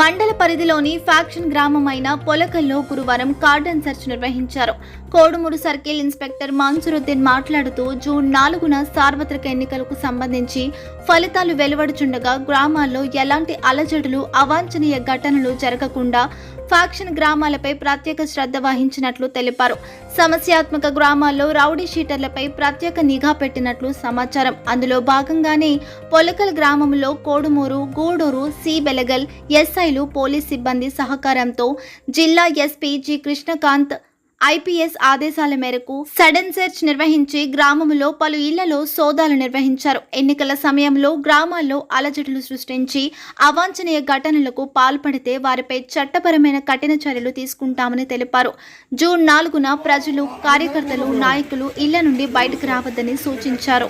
మండల పరిధిలోని ఫ్యాక్షన్ గ్రామమైన పొలకల్లో గురువారం కార్డన్ సెర్చ్ నిర్వహించారు. కోడుమూరు సర్కిల్ ఇన్స్పెక్టర్ మాన్సురుద్దీన్ మాట్లాడుతూ జూన్ నాలుగున సార్వత్రిక ఎన్నికలకు సంబంధించి ఫలితాలు వెలువడుచుండగా గ్రామాల్లో ఎలాంటి అలజడులు అవాంఛనీయ ఘటనలు జరగకుండా ఫాక్షన్ గ్రామాలపై ప్రత్యేక శ్రద్ధ వహించినట్లు తెలిపారు. సమస్యాత్మక గ్రామాల్లో రౌడీ షీటర్లపై ప్రత్యేక నిఘా పెట్టినట్లు సమాచారం. అందులో భాగంగానే పొలకల్ గ్రామంలో కోడుమూరు గూడూరు సి బెలగల్ ఎస్ఐలు పోలీస్ సిబ్బంది సహకారంతో జిల్లా ఎస్పీ జి. కృష్ణకాంత్ ఐపీఎస్ ఆదేశాల మేరకు సడన్ సెర్చ్ నిర్వహించి గ్రామంలో పలు ఇళ్ళలో సోదాలు నిర్వహించారు. ఎన్నికల సమయంలో గ్రామాల్లో అలజడులు సృష్టించి అవాంఛనీయ ఘటనలకు పాల్పడితే వారిపై చట్టపరమైన కఠిన చర్యలు తీసుకుంటామని తెలిపారు. జూన్ నాలుగున ప్రజలు కార్యకర్తలు నాయకులు ఇళ్ళ నుండి బయటకు రావద్దని సూచించారు.